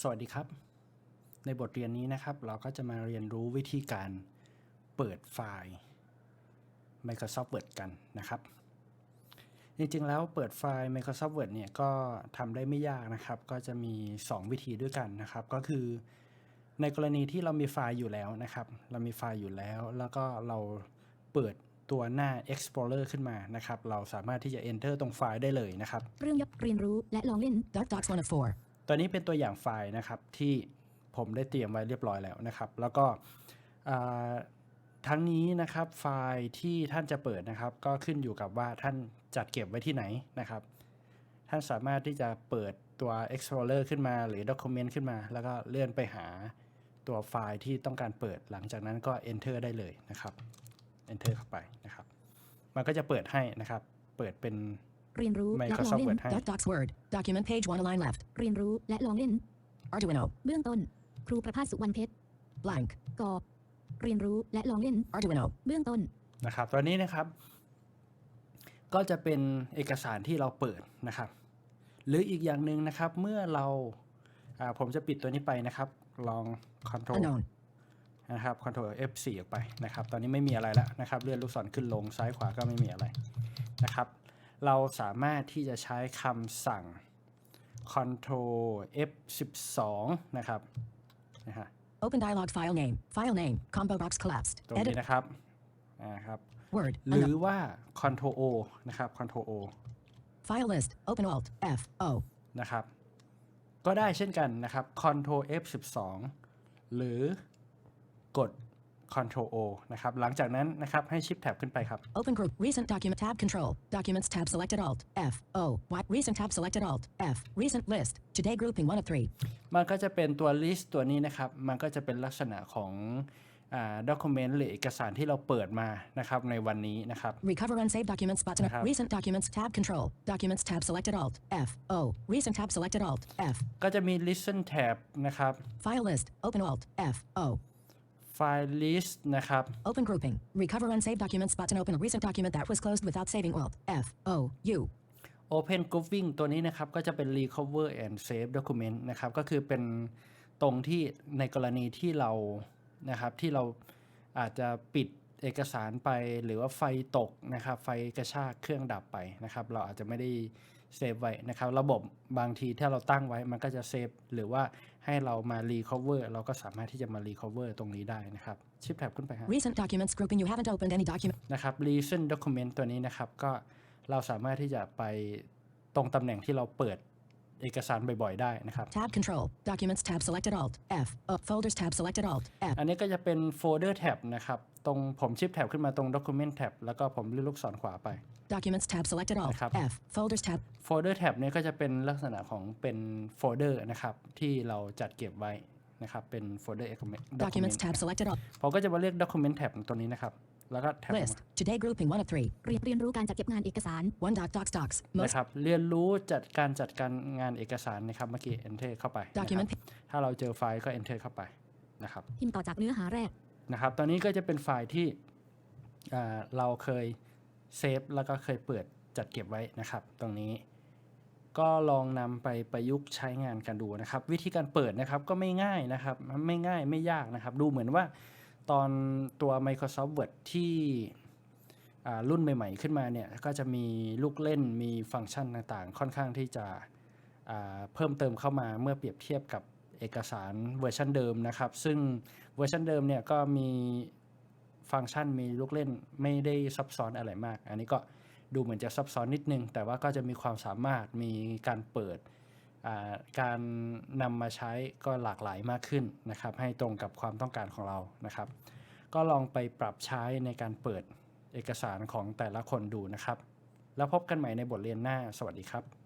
สวัสดีครับ ในบทเรียนนี้นะครับ เราก็จะมาเรียนรู้วิธีการเปิดไฟล์ Microsoft Word กันนะครับ จริงๆแล้วเปิดไฟล์ Microsoft Word เนี่ยก็ทำได้ไม่ยากนะครับ ก็จะมี 2 วิธีด้วยกันนะครับ ก็คือ ในกรณีที่เรามีไฟล์อยู่แล้วนะครับ เรามีไฟล์อยู่แล้ว แล้วก็เราเปิดตัวหน้า Explorer ขึ้นมานะครับ เราสามารถที่จะ enter ตรงไฟล์ได้เลยนะครับ เรื่องย่อเรียนรู้และลองเล่น Dark Docs 1 of 4. ตัวนี้เป็นตัวอย่างไฟล์นะครับที่ผมได้เตรียมไว้เรียบร้อยแล้วนะครับ แล้วก็ทั้งนี้นะครับไฟล์ที่ท่านจะเปิดนะครับ ก็ขึ้นอยู่กับว่าท่านจัดเก็บไว้ที่ไหนนะครับ ท่านสามารถที่จะเปิดตัว Explorer ขึ้นมาหรือ Document ขึ้นมา แล้วก็เลื่อนไปหาตัวไฟล์ที่ต้องการเปิดหลังจากนั้นก็ Enter ได้เลยนะครับ Enter เข้าไปนะครับ มันก็จะเปิดให้นะครับ เปิดเป็น เรียนรู้และลอง Microsoft เล่น Word ให้ Dark Docs Word. Document page 1 a line left. เรียนรู้และลองเล่น Arduino. เบื้องต้น ครูประภาสสุวรรณเพชร Blank. กอเรียนรู้และลองเล่น Arduino. เบื้องต้น นะครับตัวนี้นะครับ ก็จะเป็นเอกสารที่เราเปิดนะครับ หรืออีกอย่างหนึ่งนะครับ เมื่อเราอ่าผมจะปิดตัวนี้ไปนะครับ ลอง Ctrl Unknown. นะครับ Ctrl F4 ออกไปนะครับ ตอนนี้ไม่มีอะไรแล้วนะครับ เลื่อนลูกศรขึ้นลงซ้ายขวาก็ไม่มีอะไรนะครับ เราสามารถที่จะใช้คำสั่ง Ctrl F12 นะครับนะฮะ Open dialog file name. File name. Combo box collapsed. ตรงนี้ Edit. นะครับนะครับ Word. หรือ Unknown. ว่า Ctrl O นะครับ Ctrl O File list. Open Alt. F. O. นะครับ ก็ได้เช่นกันนะครับ Ctrl F12 หรือกด Ctrl O นะครับ หลังจากนั้นนะครับให้ชิปแท็บขึ้นไปครับ Open group. Recent document tab control. Documents tab selected Alt. F. O. Y. Recent tab selected Alt. F. Recent list. Today grouping 1 of 3. มันก็จะเป็นตัว list ตัวนี้นะครับ มันก็จะเป็นลักษณะของด็อกิเมนต์หรือเอกสารที่เราเปิดมานะครับในวันนี้นะครับ Recover and save documents button. Have. Recent documents tab control. Documents tab selected Alt. F. O. Recent tab selected Alt. F. ก็จะมี listen tab นะครับ File list. Open Alt. F. O. file list นะครับ Open grouping. Recover and save documents button. Open a recent document that was closed without saving Alt. F. O. U. Open Grouping ตัวนี้นะครับ ก็จะเป็น Recover and Save Document นะครับ ก็คือเป็นตรงที่ในกรณีที่เรานะครับที่เราอาจจะปิดเอกสารไปหรือว่าไฟตกนะครับ ไฟกระชากเครื่องดับไปนะครับ เราอาจจะไม่ได้ เซฟไว้นะครับ ระบบบางทีถ้าเราตั้งไว้มันก็จะเซฟหรือว่าให้เรามา Recover เราก็สามารถที่จะมา Recover ตรงนี้ได้นะครับชิปแท็บขึ้นไปครับ Recent documents grouping. You haven't opened any document. นะครับ recent document ตัวนี้นะครับ ก็เราสามารถที่จะไปตรงตำแหน่งที่เราเปิดเอกสารบ่อยๆ ได้นะครับ Tab control. Documents tab selected Alt. F. O. Folders tab selected Alt. F. อันนี้ก็จะเป็น folder tab นะครับ ตรงผมชิปแท็บขึ้นมาตรง document tab แล้วก็ผมเลื่อนลูกศรขวาไป Documents tab selected Alt. Have. F. Folders tab. folder tab เนี่ยก็จะเป็นลักษณะของเป็นโฟลเดอร์นะครับที่เราจัดเก็บไว้นะครับเป็นโฟลเดอร์ Documents tab selected Alt. ผมก็จะมาเรียก document tab ตัวนี้นะครับ แล้วก็แท็บ List. Today grouping 1 of 3. เรียนเรียนรู้การจัดเก็บงานเอกสาร1 doc docs docs. นะ Most ครับเรียนรู้จัดการจัดการงานเอกสารนะครับเมื่อกี้ enter เข้าไปนะครับ document ถ้าเราเจอไฟล์ก็ enter เข้าไปนะครับพิมพ์ต่อจากเนื้อหาแรกนะครับตอนนี้ก็จะเป็นไฟล์ที่อ่าเราเคย เซฟแล้วก็เคยเปิดจัดเก็บไว้นะครับ ตรงนี้ ก็ลองนำไปประยุกต์ใช้งานกันดูนะครับ วิธีการเปิดนะครับก็ไม่ง่ายนะครับไม่ง่ายไม่ยากนะครับ ดูเหมือนว่าตอนตัว Microsoft Word ที่รุ่นใหม่ๆ ขึ้นมาเนี่ยก็จะมีลูกเล่นมีฟังก์ชันต่างๆ ค่อนข้างที่จะเพิ่มเติมเข้ามาเมื่อเปรียบเทียบกับเอกสารเวอร์ชันเดิมนะครับ ซึ่งเวอร์ชันเดิมเนี่ยก็มี ฟังก์ชันมีลูกเล่นไม่ได้ซับซ้อนอะไรมาก อันนี้ก็ดูเหมือนจะซับซ้อนนิดนึง แต่ว่าก็จะมีความสามารถมีการเปิดการนำมาใช้ก็หลากหลายมากขึ้นนะครับ ให้ตรงกับความต้องการของเรานะครับ ก็ลองไปปรับใช้ในการเปิดเอกสารของแต่ละคนดูนะครับ แล้วพบกันใหม่ในบทเรียนหน้า สวัสดีครับ